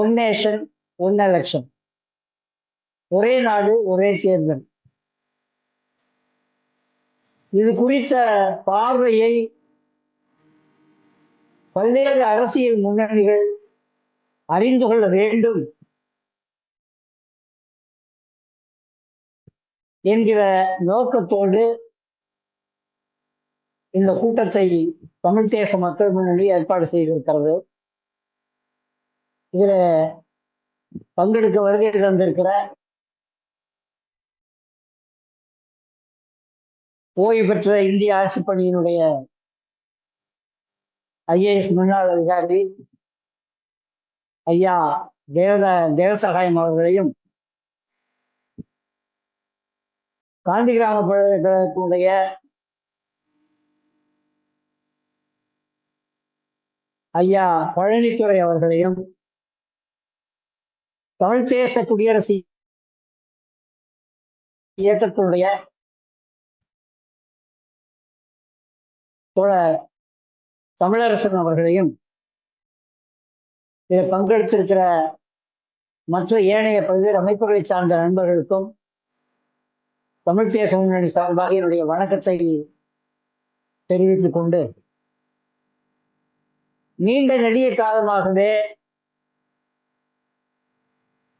One nation one election ஒரே நாடு ஒரே தேர்தல். இது குறித்த பார்வையை பல்வேறு அரசியல் முன்னணிகள் அறிந்து கொள்ள வேண்டும் என்கிற நோக்கத்தோடு இந்த கூட்டத்தை தமிழ் தேச மக்கள் முன்னணி ஏற்பாடு செய்திருக்கிறது. இதுல பங்கெடுக்க வருகை தந்திருக்கிற ஓய்வு பெற்ற இந்திய அரசு பணியினுடைய ஐஏஎஸ் முன்னாள் அதிகாரி ஐயா தேவத தேவசகாயம் அவர்களையும் காந்தி கிராம பல்கலைக்கழகத்தினுடைய ஐயா பழனித்துறை அவர்களையும் தமிழ் தேச குடியரசு இயக்கத்தினுடைய தோழர் தமிழரசன் அவர்களையும் இதில் பங்கெடுத்திருக்கிற மற்ற ஏனைய பல்வேறு அமைப்புகளை சார்ந்த நண்பர்களுக்கும் தமிழ் தேச முன்னணி சார்பாக என்னுடைய வணக்கத்தை தெரிவித்துக் கொண்டு நீண்ட நெடிய காலமாகவே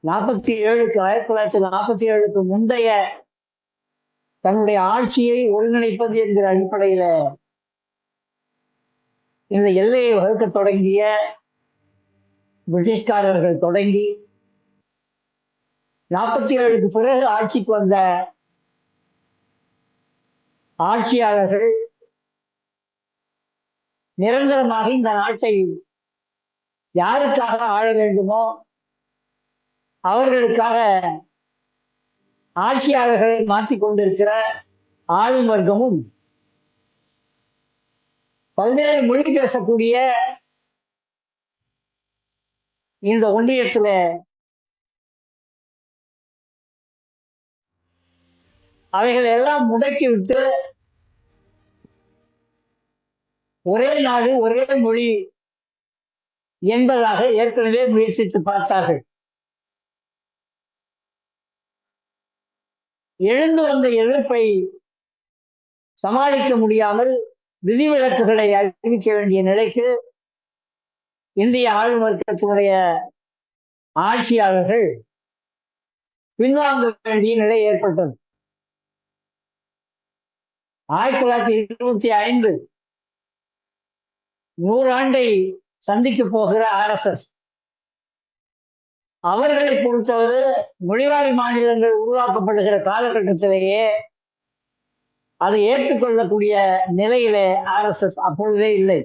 நாற்பத்தி ஏழுக்கு ஆயிரத்தி தொள்ளாயிரத்தி நாற்பத்தி ஏழுக்கு முந்தைய தன்னுடைய ஆட்சியை ஒருங்கிணைப்பது என்கிற அடிப்படையில இந்த எல்லையை வகுக்க தொடங்கிய பிரிட்டிஷ்காரர்கள் தொடங்கி நாற்பத்தி ஏழுக்கு பிறகு ஆட்சிக்கு வந்த ஆட்சியாளர்கள் நிரந்தரமாக இந்த நாட்டை யாருக்காக ஆள வேண்டுமோ அவர்களுக்காக ஆட்சியாளர்களை மாற்றிக் கொண்டிருக்கிற ஆளும் வர்க்கமும் பல்வேறு மொழி பேசக்கூடிய இந்த ஒன்றியத்துல அவைகள் எல்லாம் முடக்கி விட்டு ஒரே நாடு ஒரே மொழி என்பதாக ஏற்கனவே முயற்சித்து பார்த்தார்கள். எழுந்து வந்த எதிர்ப்பை சமாளிக்க முடியாமல் விதிவிலக்குகளை அறிவிக்க வேண்டிய நிலைக்கு இந்திய ஆளும் வர்க்கத்தினுடைய ஆட்சியாளர்கள் பின்வாங்க வேண்டிய நிலை ஏற்பட்டது. ஆயிரத்தி தொள்ளாயிரத்தி இருபத்தி ஐந்து நூறாண்டை சந்திக்க போகிற ஆர்எஸ்எஸ் அவர்களை பொறுத்தவரை மொழிவாரி மாநிலங்கள் உருவாக்கப்படுகிற காலகட்டத்திலேயே அதை ஏற்றுக்கொள்ளக்கூடிய நிலையில ஆர்எஸ்எஸ் அப்பொழுதே இல்லை.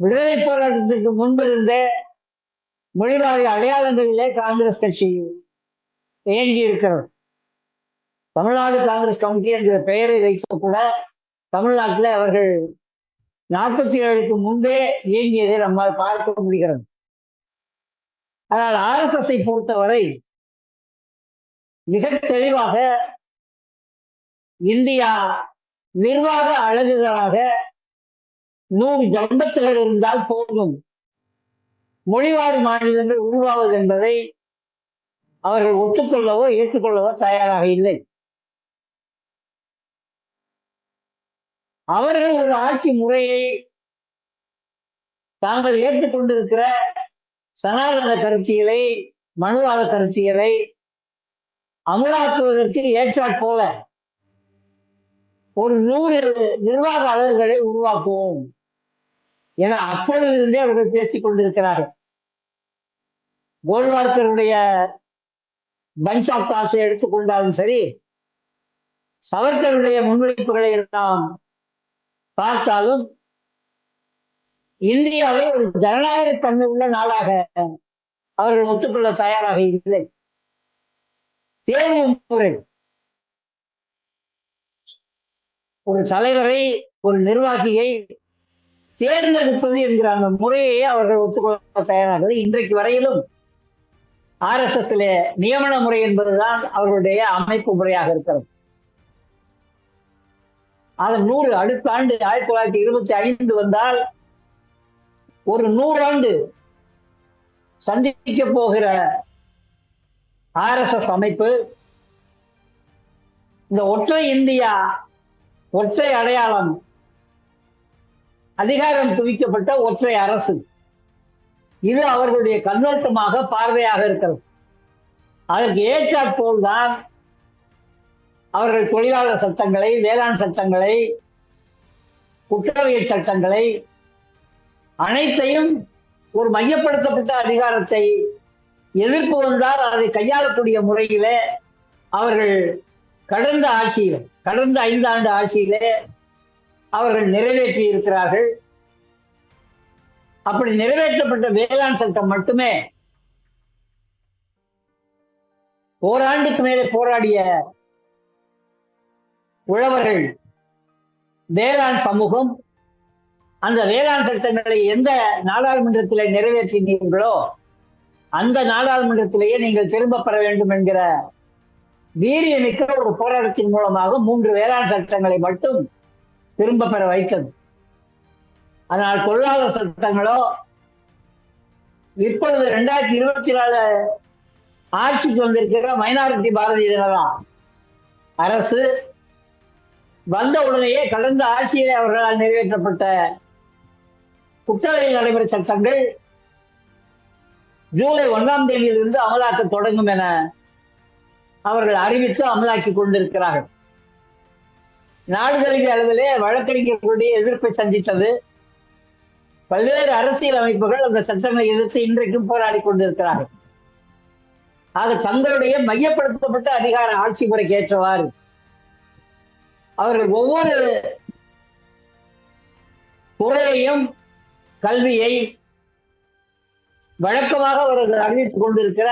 விடுதலை போராட்டத்திற்கு முன்பிருந்தே மொழிவாரி அடையாளங்களிலே காங்கிரஸ் கட்சி இயங்கி இருக்கிறது. தமிழ்நாடு காங்கிரஸ் கமிட்டி என்கிற பெயரை வைத்து கூட தமிழ்நாட்டில் அவர்கள் நாற்பத்தி ஏழுக்கு முன்பே இயங்கியதை நம்மால் பார்க்க முடிகிறது. ஆனால் ஆர்எஸ்எஸ்ஐ பொறுத்தவரை மிக தெளிவாக இந்தியா நிர்வாக அழகுகளாக நூறு ஜம்பத்துகள் இருந்தால் போதும். மொழிவாரி மாநிலங்கள் உருவாவது என்பதை அவர்கள் ஒத்துக்கொள்ளவோ ஏற்றுக்கொள்ளவோ தயாராக இல்லை. அவர்கள் ஒரு ஆட்சி முறையை தாங்கள் ஏற்றுக்கொண்டிருக்கிற சனாதன கருத்தியலை மனுவாத கருத்தியலை அமலாக்குவதற்கு ஏற்றாற் போல ஒரு நூறு நிர்வாக அலகுகளை உருவாக்குவோம் என அப்பொழுதிருந்தே அவர்கள் பேசிக் கொண்டிருக்கிறார்கள். கோல்வார்க்கருடைய பஞ்ச் ஆஃப் காசை எடுத்துக்கொண்டாலும் சரி சவர்கருடைய முன்வைப்புகளை நாம் பார்த்தாலும் இந்தியாவை ஒரு ஜனநாயக தன்மை உள்ள நாடாக அவர்கள் ஒத்துக்கொள்ள தயாராக இல்லை. தேர்வு முறை ஒரு தலைவரை ஒரு நிர்வாகியை தேர்ந்தெடுப்பது என்கிற அந்த முறையை அவர்கள் ஒத்துக்கொள்ள தயாராகிறது இன்றைக்கு வரையிலும் ஆர்எஸ்எஸ்ல நியமன முறை என்பதுதான் அவர்களுடைய அமைப்பு முறையாக இருக்கிறது. அது நூறு அடுத்த ஆண்டு ஆயிரத்தி தொள்ளாயிரத்தி இருபத்தி ஐந்து வந்தால் ஒரு நூறாண்டு சந்திக்க போகிற ஆர்எஸ்எஸ் அமைப்பு இந்த ஒற்றை இந்தியா ஒற்றை அடையாளம் அதிகாரம் துவிக்கப்பட்ட ஒற்றை அரசு. இது அவர்களுடைய கண்ணோட்டமாக பார்வையாக இருக்கிறது. அதற்கு ஏற்றாற் போல்தான் அவர்கள் தொழிலாளர் சட்டங்களை வேளாண் சட்டங்களை குற்றவியல் சட்டங்களை அனைத்தையும் ஒரு மையப்படுத்தப்பட்ட அதிகாரத்தை எதிர்ப்பு வந்தால் அதை கையாளக்கூடிய முறையிலே அவர்கள் கடந்த ஆட்சியில் கடந்த ஐந்தாண்டு ஆட்சியிலே அவர்கள் நிறைவேற்றி இருக்கிறார்கள் அப்படி நிறைவேற்றப்பட்ட வேளாண் சட்டம் மட்டுமே ஓராண்டுக்கு மேலே போராடிய உழவர்கள் வேளாண் சமூகம் அந்த வேளாண் சட்டங்களை எந்த நாடாளுமன்றத்தில் நிறைவேற்றினீர்களோ அந்த நாடாளுமன்றத்திலேயே நீங்கள் திரும்ப பெற வேண்டும் என்கிற வீரியமிக்க ஒரு போராட்டத்தின் மூலமாக மூன்று வேளாண் சட்டங்களை மட்டும் திரும்ப பெற வைத்தது. ஆனால் தொழிலாளர் சட்டங்களோ இப்பொழுது இரண்டாயிரத்தி இருபத்தி நாலு ஆட்சிக்கு வந்திருக்கிற மைனாரிட்டி பாரதிய ஜனதா அரசு வந்த உடனேயே கடந்த ஆட்சியிலே அவர்களால் நிறைவேற்றப்பட்ட குற்றாலையில் நடைபெற சட்டங்கள் ஜூலை ஒன்றாம் தேதியிலிருந்து அமலாக்க தொடங்கும் என அவர்கள் அறிவித்து அமலாக்கி கொண்டிருக்கிறார்கள். நாடு தழுவிய அளவிலே வழக்கறிஞர்களுடைய எதிர்ப்பை சந்தித்தது. பல்வேறு அரசியல் அமைப்புகள் அந்த சட்டங்களை எதிர்த்து இன்றைக்கும் போராடி கொண்டிருக்கிறார்கள். ஆக தங்களுடைய மையப்படுத்தப்பட்ட அதிகார ஆட்சி முறைக்கு ஏற்றவாறு அவர்கள் ஒவ்வொரு துறையையும் கல்வியை வழக்கமாக அவர்கள் அறிவித்துக் கொண்டிருக்கிற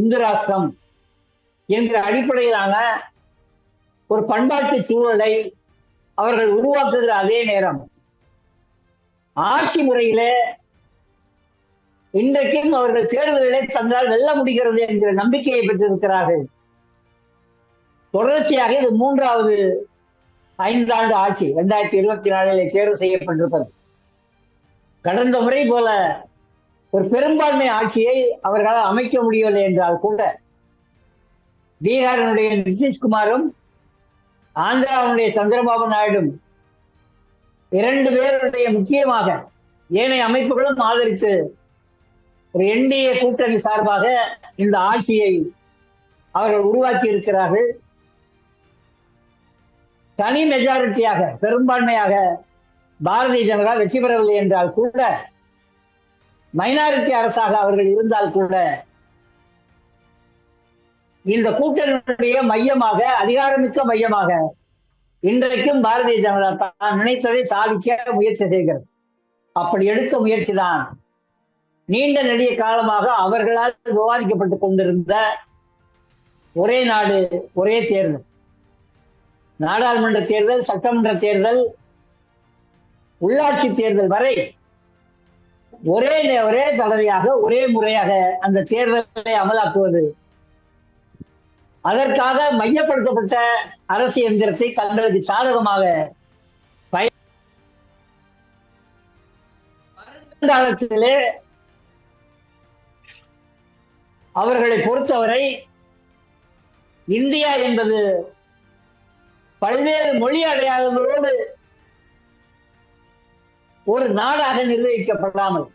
இந்து ராஷ்டிரம் என்கிற அடிப்படையிலான ஒரு பண்பாட்டு சூழலை அவர்கள் உருவாக்குகிற அதே நேரம். ஆட்சி முறையிலே இன்றைக்கும் அவர்கள் தேர்தல்களை தந்தால் வெல்ல முடிகிறது என்கிற நம்பிக்கையை பெற்றிருக்கிறார்கள். தொடர்ச்சியாக இது மூன்றாவது ஐந்தாண்டு ஆட்சி இரண்டாயிரத்தி இருபத்தி நாலில் தேர்வு செய்யப்பட்டிருப்பது கடந்த முறை போல ஒரு பெரும்பான்மை ஆட்சியை அவர்களால் அமைக்க முடியவில்லை என்றால் கூட பீகாரினுடைய நிதிஷ்குமாரும் ஆந்திராவுடைய சந்திரபாபு நாயுடும் இரண்டு பேருடைய முக்கியமாக ஏனைய அமைப்புகளும் ஆதரித்து ஒரு என்டிஏ கூட்டணி சார்பாக இந்த ஆட்சியை அவர்கள் உருவாக்கி இருக்கிறார்கள். தனி மெஜாரிட்டியாக பெரும்பான்மையாக பாரதிய ஜனதா வெற்றி பெறவில்லை என்றால் கூட மைனாரிட்டி அரசாக அவர்கள் இருந்தால் கூட இந்த கூட்டணியுடைய மையமாக அதிகாரமிக்க மையமாக இன்றைக்கும் பாரதிய ஜனதா தான் நினைத்ததை சாதிக்க முயற்சி செய்கிறது. அப்படி எடுத்த முயற்சி தான் நீண்ட நெடிய காலமாக அவர்களால் விவாதிக்கப்பட்டு கொண்டிருந்த ஒரே நாடு ஒரே தேர்தல். நாடாளுமன்ற தேர்தல் சட்டமன்ற தேர்தல் உள்ளாட்சி தேர்தல் வரை ஒரே ஒரே தடவையாக ஒரே முறையாக அந்த தேர்தலை அமலாக்குவது. அதற்காக மையப்படுத்தப்பட்ட அரசு எந்திரத்தை தங்களுக்கு சாதகமாக காலத்திலே அவர்களை பொறுத்தவரை இந்தியா என்பது பல்வேறு மொழி அடையாளங்களோடு ஒரு நாடாக நிர்வகிக்கப்படாமல்.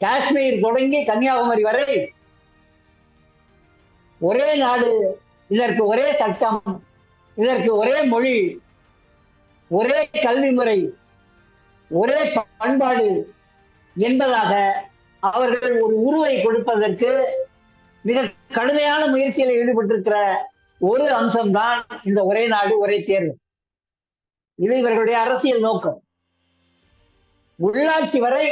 காஷ்மீர் தொடங்கி கன்னியாகுமரி வரை ஒரே நாடு இதற்கு ஒரே சட்டம் இதற்கு ஒரே மொழி ஒரே கல்வி முறை ஒரே பண்பாடு என்பதாக அவர்கள் ஒரு உருவை கொடுப்பதற்கு மிக கடுமையான முயற்சியில் ஈடுபட்டிருக்கிற ஒரு அம்சம்தான் இந்த ஒரே நாடு ஒரே தேர்வு. இது இவர்களுடைய அரசியல் நோக்கம். உள்ளாட்சி வரை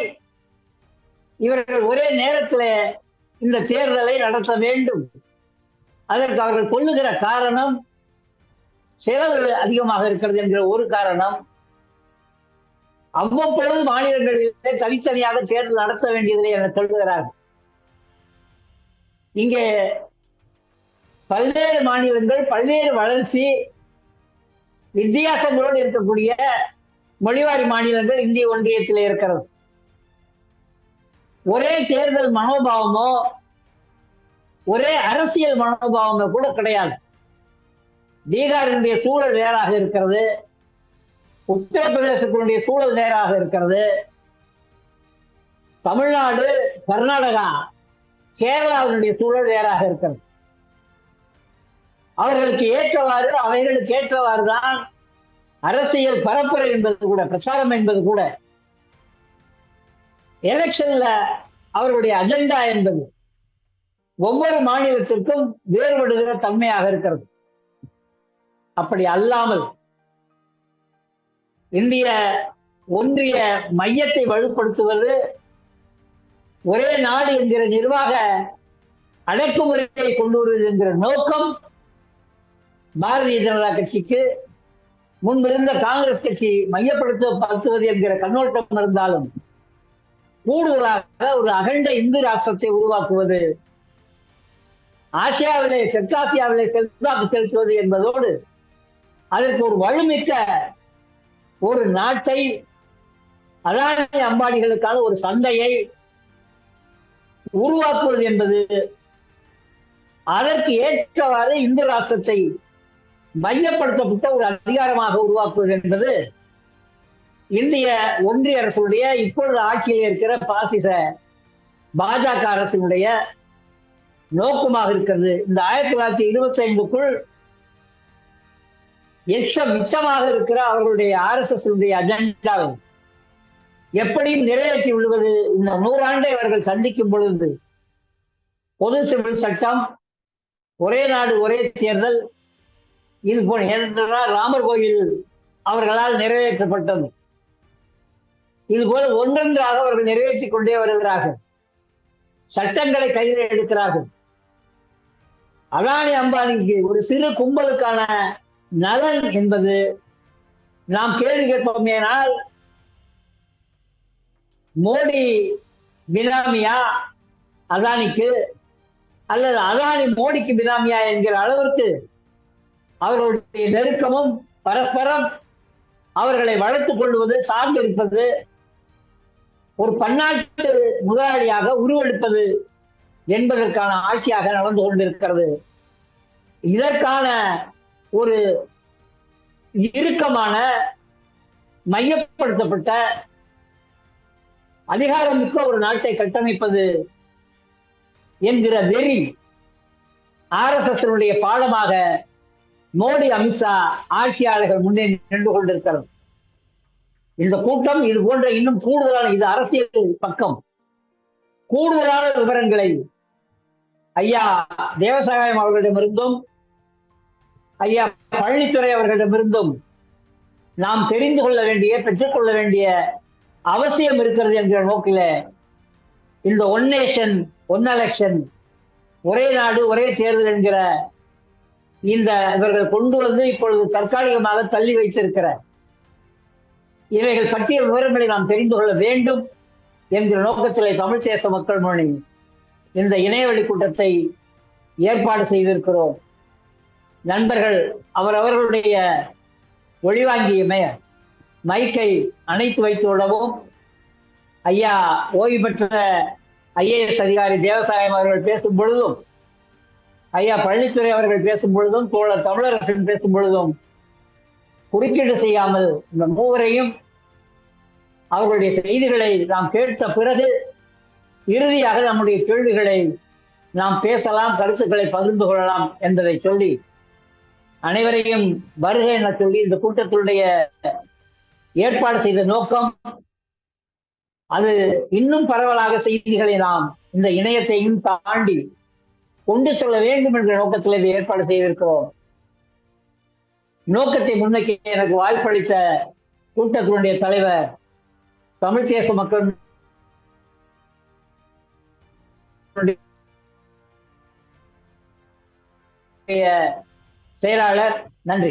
இவர்கள் ஒரே நேரத்தில் இந்த தேர்தலை நடத்த வேண்டும். அதற்கு அவர்கள் கொள்ளுகிற காரணம் செலவு அதிகமாக இருக்கிறது என்கிற ஒரு காரணம். அவ்வப்பொழுது மாநிலங்களிலே தனித்தனியாக தேர்தல் நடத்த வேண்டியதில்லை என சொல்லுகிறார்கள் இங்கே பல்வேறு மாநிலங்கள் பல்வேறு வளர்ச்சி வித்தியாசங்களோடு இருக்கக்கூடிய மொழிவாரி மாநிலங்கள் இந்திய ஒன்றியத்தில் இருக்கிறது. ஒரே தேர்தல் மனோபாவமோ ஒரே அரசியல் மனோபாவமோ கூட கிடையாது. பீகாரினுடைய சூழல் வேறாக இருக்கிறது. உத்தரப்பிரதேசத்தினுடைய சூழல் வேறாக இருக்கிறது. தமிழ்நாடு கர்நாடகா கேரளாவினுடைய சூழல் வேறாக இருக்கிறது. அவர்களுக்கு ஏற்றவாறு அவைகளுக்கு ஏற்றவாறு தான் அரசியல் பரப்புரை என்பது கூட பிரச்சாரம் என்பது கூட. எலெக்ஷன்ல அவருடைய அஜெண்டா என்பது ஒவ்வொரு மாநிலத்திற்கும் வேறுபடுகிற தன்மையாக இருக்கிறது. அப்படி அல்லாமல் இந்திய ஒன்றிய மையத்தை வலுப்படுத்துவது ஒரே நாடு என்கிற நிர்வாக அடக்குமுறையை கொண்டு வருவது என்கிற நோக்கம் பாரதிய ஜனதா கட்சிக்கு முன்பிருந்த காங்கிரஸ் கட்சி மையப்படுத்தப்படுத்துவது என்கிற கண்ணோட்டம் இருந்தாலும் கூடுதலாக ஒரு அகண்ட இந்து ராஷ்டிரத்தை உருவாக்குவது ஆசியாவிலே தெற்காசியாவிலே செல்வாக்கு செலுத்துவது என்பதோடு அதற்கு ஒரு வலுமிக்க ஒரு நாட்டை அதானி அம்பானிகளுக்கான ஒரு சந்தையை உருவாக்குவது என்பது அதற்கு ஏற்றவாறு இந்து ராஷ்டிரத்தை மையப்படுத்தப்பட்ட ஒரு அதிகாரமாக உருவாக்குவது என்பது இந்திய ஒன்றிய அரசுடைய இப்பொழுது ஆட்சியில் இருக்கிற பாசிச பாஜக அரசினுடைய நோக்கமாக இருக்கிறது. இந்த ஆயிரத்தி தொள்ளாயிரத்தி இருபத்தி ஐந்துக்குள் எச்சம் மிச்சமாக இருக்கிற அவர்களுடைய ஆர் எஸ் எஸ் அஜெண்டாவை எப்படியும் நிறைவேற்றி விடுவது இந்த நூறாண்டை அவர்கள் சந்திக்கும் பொழுது பொது சிவில் சட்டம் ஒரே நாடு ஒரே தேர்தல் இது போல ஏனென்றால் ராமர் கோயில் அவர்களால் நிறைவேற்றப்பட்டது. இது போல ஒன்றொன்றாக அவர்கள் நிறைவேற்றிக் கொண்டே வருகிறார்கள். சட்டங்களை கையில் எடுக்கிறார்கள். அதானி அம்பானிக்கு ஒரு சிறு கும்பலுக்கான நலன் என்பது நாம் கேள்வி கேட்போமேனால் மோடி பினாமியா அதானிக்கு அல்லது அதானி மோடிக்கு பினாமியா என்கிற அளவிற்கு அவர்களுடைய நெருக்கமும் பரஸ்பரம் அவர்களை வளர்த்துக் கொள்வது சார்ந்திருப்பது ஒரு பன்னாட்டு முதலாளியாக உருவெடுப்பது என்பதற்கான ஆட்சியாக நடந்து கொண்டிருக்கிறது. இதற்கான ஒரு இறுக்கமான மையப்படுத்தப்பட்ட அதிகாரமிக்க ஒரு நாட்டை கட்டமைப்பது என்கிற வெறி ஆர் எஸ் பாடமாக மோடி அமித்ஷா ஆட்சியாளர்கள் முன்னே நின்று கொண்டிருக்கிறது இந்த கூட்டம் இது போன்ற இன்னும் கூடுதலான இது அரசியல் பக்கம். கூடுதலான விவரங்களை ஐயா தேவசகாயம் அவர்களிடமிருந்தும் ஐயா பழனித்துறை அவர்களிடமிருந்தும் நாம் தெரிந்து கொள்ள வேண்டிய பெற்றுக்கொள்ள வேண்டிய அவசியம் இருக்கிறது என்கிற நோக்கில இந்த ஒன் நேஷன் ஒன் எலெக்ஷன் ஒரே நாடு ஒரே தேர்தல் என்கிற இந்த இவர்கள் கொண்டு வந்து இப்பொழுது தற்காலிகமாக தள்ளி வைத்திருக்கிற இவைகள் பற்றிய விவரங்களை நாம் தெரிந்து கொள்ள வேண்டும் என்கிற நோக்கத்திலே தமிழ் தேச மக்கள் முன்னணி இந்த இணையவழி கூட்டத்தை ஏற்பாடு செய்திருக்கிறோம். நண்பர்கள் அவரவர்களுடைய ஒளிவாங்கியுமே மைக்கை அணைத்து வைத்து விடவும் ஐயா ஓய்வு பெற்ற ஐஏஎஸ் அதிகாரி தேவசாயம் அவர்கள் பேசும் பொழுதும் ஐயா பழனித்துறை அவர்கள் பேசும் பொழுதும் தோழர் தமிழரசன் பேசும் பொழுதும் குறுக்கீடு செய்யாமல் இந்த மூவரையும் அவர்களுடைய செய்திகளை நாம் கேட்ட பிறகு இறுதியாக நம்முடைய கேள்விகளை நாம் பேசலாம் கருத்துக்களை பகிர்ந்து கொள்ளலாம் என்பதை சொல்லி அனைவரையும் வருக என சொல்லி இந்த கூட்டத்தினுடைய ஏற்பாடு செய்த நோக்கம் அது இன்னும் பரவலாக செய்திகளை நாம் இந்த இணையத்தையும் தாண்டி கொண்டு செல்ல வேண்டும் என்ற நோக்கத்தில் இதை ஏற்பாடு செய்திருக்கிறோம். நோக்கத்தை முன்னோக்கி எனக்கு வாய்ப்பளித்த கூட்டத்தினுடைய தலைவர் தமிழ் தேச மக்கள் செயலாளர் நன்றி.